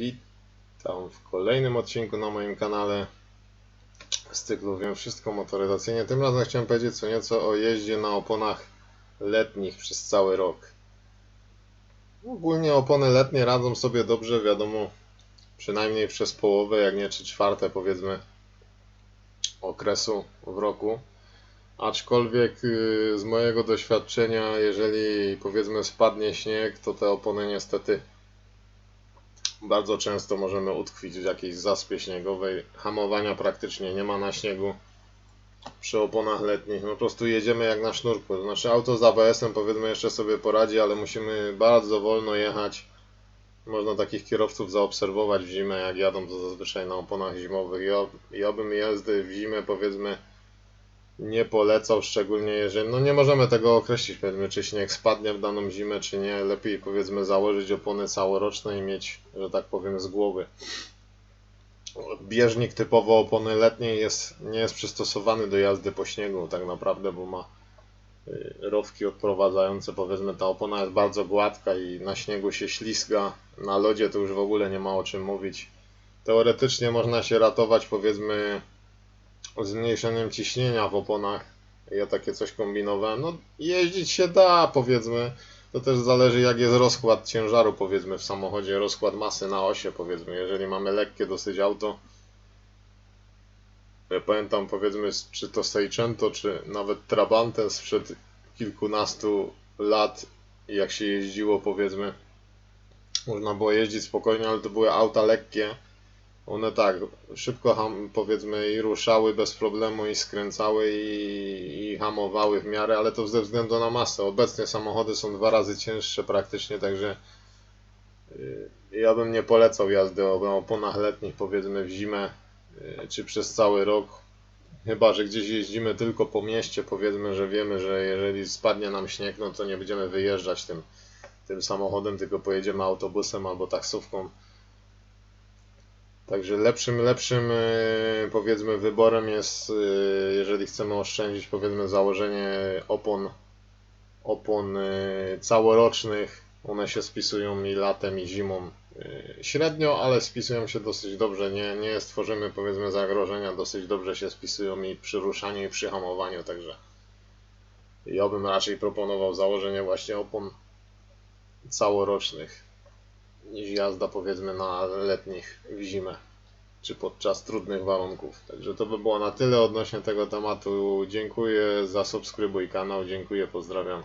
Witam w kolejnym odcinku na moim kanale z cyklu Wiem Wszystko Motoryzacyjnie. Tym razem chciałem powiedzieć co nieco o jeździe na oponach letnich przez cały rok. Ogólnie opony letnie radzą sobie dobrze, wiadomo, przynajmniej przez połowę, jak nie trzy czwarte powiedzmy okresu w roku. Aczkolwiek yy, z mojego doświadczenia, jeżeli powiedzmy spadnie śnieg, to te opony niestety bardzo często możemy utkwić w jakiejś zaspie śniegowej. Hamowania praktycznie nie ma na śniegu przy oponach letnich. No po prostu jedziemy jak na sznurku. To Znaczy auto z ABS-em powiedzmy jeszcze sobie poradzi, ale musimy bardzo wolno jechać. Można takich kierowców zaobserwować w zimę, jak jadą to zazwyczaj na oponach zimowych. Ja, ja bym jazdy w zimę powiedzmy nie polecał, szczególnie jeżeli, no nie możemy tego określić, powiedzmy, czy śnieg spadnie w daną zimę, czy nie. Lepiej, powiedzmy, założyć opony całoroczne i mieć, że tak powiem, z głowy. Bieżnik typowo opony letniej jest, nie jest przystosowany do jazdy po śniegu, tak naprawdę, bo ma y, rowki odprowadzające, powiedzmy, ta opona jest bardzo gładka i na śniegu się ślizga, na lodzie to już w ogóle nie ma o czym mówić. Teoretycznie można się ratować, powiedzmy, zmniejszeniem ciśnienia w oponach. Ja takie coś kombinowałem. No, jeździć się da, powiedzmy. To też zależy, jak jest rozkład ciężaru, powiedzmy, w samochodzie, rozkład masy na osie, powiedzmy. Jeżeli mamy lekkie dosyć auto, ja pamiętam, powiedzmy, czy to Seicento, czy nawet Trabantem sprzed kilkunastu lat, jak się jeździło, powiedzmy, można było jeździć spokojnie, ale to były auta lekkie. One tak, szybko ham, powiedzmy i ruszały bez problemu i skręcały i, i hamowały w miarę, ale to ze względu na masę. Obecnie samochody są dwa razy cięższe praktycznie, także y, ja bym nie polecał jazdy o oponach letnich powiedzmy w zimę y, czy przez cały rok. Chyba, że gdzieś jeździmy tylko po mieście, powiedzmy, że wiemy, że jeżeli spadnie nam śnieg, no to nie będziemy wyjeżdżać tym, tym samochodem, tylko pojedziemy autobusem albo taksówką. Także lepszym, lepszym e, powiedzmy wyborem jest, e, jeżeli chcemy oszczędzić, powiedzmy założenie opon, opon e, całorocznych. One się spisują i latem i zimą średnio, ale spisują się dosyć dobrze. Nie, nie stworzymy powiedzmy zagrożenia, dosyć dobrze się spisują i przy ruszaniu i przy hamowaniu, także ja bym raczej proponował założenie właśnie opon całorocznych niż jazda powiedzmy na letnich w zimę czy podczas trudnych warunków. Także to by było na tyle odnośnie tego tematu. Dziękuję, zasubskrybuj kanał, dziękuję, pozdrawiam.